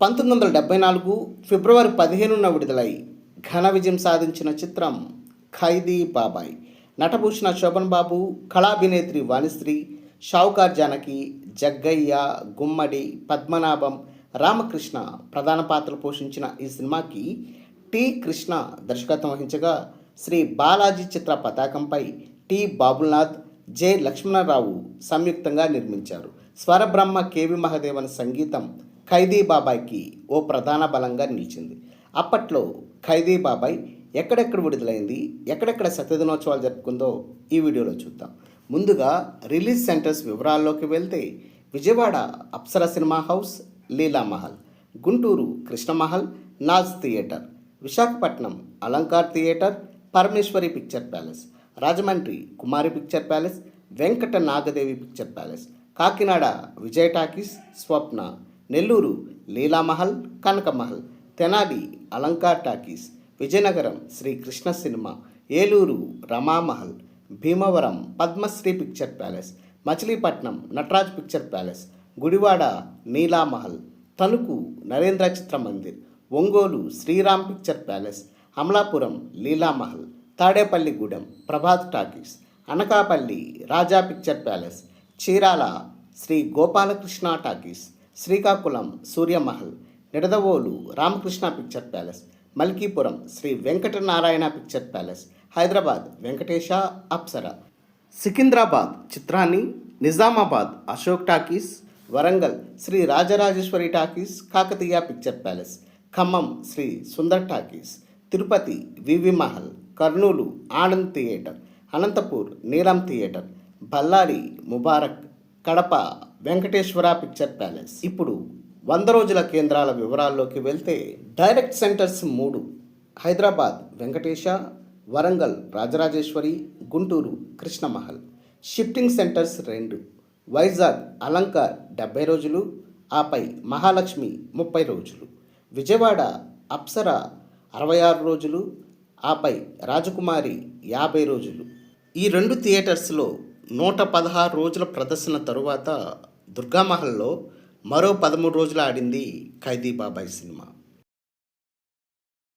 పంతొమ్మిది వందల డెబ్బై నాలుగు ఫిబ్రవరి పదిహేనున విడుదలై ఘన విజయం సాధించిన చిత్రం ఖైదీ బాబాయ్. నటభూషణ శోభన్ బాబు కళాభినేత్రి వాణిశ్రీ షావుకార్ జానకి జగ్గయ్య గుమ్మడి పద్మనాభం రామకృష్ణ ప్రధాన పాత్రలు పోషించిన ఈ సినిమాకి టి కృష్ణ దర్శకత్వం వహించగా శ్రీ బాలాజీ చిత్ర పతాకంపై టి బాబునాథ్ జె లక్ష్మణరావు సంయుక్తంగా నిర్మించారు. స్వరబ్రహ్మ కేవి మహదేవన్ సంగీతం ఖైదీ బాబాయ్కి ఓ ప్రధాన బలంగా నిలిచింది. అప్పట్లో ఖైదీ బాబాయ్ ఎక్కడెక్కడ విడుదలైంది ఎక్కడెక్కడ సత్యదినోత్సవాలు జరుపుకుందో ఈ వీడియోలో చూద్దాం. ముందుగా రిలీజ్ సెంటర్స్ వివరాల్లోకి వెళ్తే Vijayawada Apsara cinema house Leela Mahal Guntur Krishnamahal Naaz theatre Visakhapatnam Alankar theatre Parameswari picture palace Rajahmundry Kumari picture palace Venkata Nagadevi picture palace Kakinada Vijay talkies Swapna Nellore Leelamahal Kanakamahal Tenali Alankar talkies Vizianagaram Sri Krishna cinema Eluru Ramamahal Bhimavaram Padmasri picture palace Machilipatnam Nataraj picture palace Gudivada Neelamahal Tanuku Narendra Chitra Mandir Ongole Sriram picture palace Amalapuram Leelamahal Tadepalligudem Prabhat talkies Anakapalli Raja picture palace Chirala Sri Gopalakrishna talkies Srikakulam Suryamahal Nidadavolu Ramakrishna picture palace Malkipuram Sri Venkatanarayana picture palace Hyderabad Venkatesa Apsara. Secunderabad చిత్రాన్ని Nizamabad Ashok talkies Warangal Sri Rajarajeswari talkies Kakatiya picture palace Khammam Sri Sundar talkies Tirupati V V Mahal Kurnool Anand theatre Anantapur Neelam theatre Bellary Mubarak Kadapa. Venkateswara picture palace. ఇప్పుడు వంద రోజుల కేంద్రాల వివరాల్లోకి వెళ్తే direct centres మూడు. Hyderabad Venkatesa Warangal Rajarajeswari Guntur Krishnamahal. Shifting centres రెండు. Vizag Alankar డెబ్బై రోజులు ఆపై మహాలక్ష్మి ముప్పై రోజులు. విజయవాడ అప్సర అరవై ఆరు రోజులు ఆపై రాజకుమారి యాభై రోజులు. ఈ రెండు థియేటర్స్లో నూట పదహారు రోజుల ప్రదర్శన తరువాత దుర్గామహల్లో మరో పదమూడు రోజులు ఆడింది ఖైదీ బాబాయ్ సినిమా.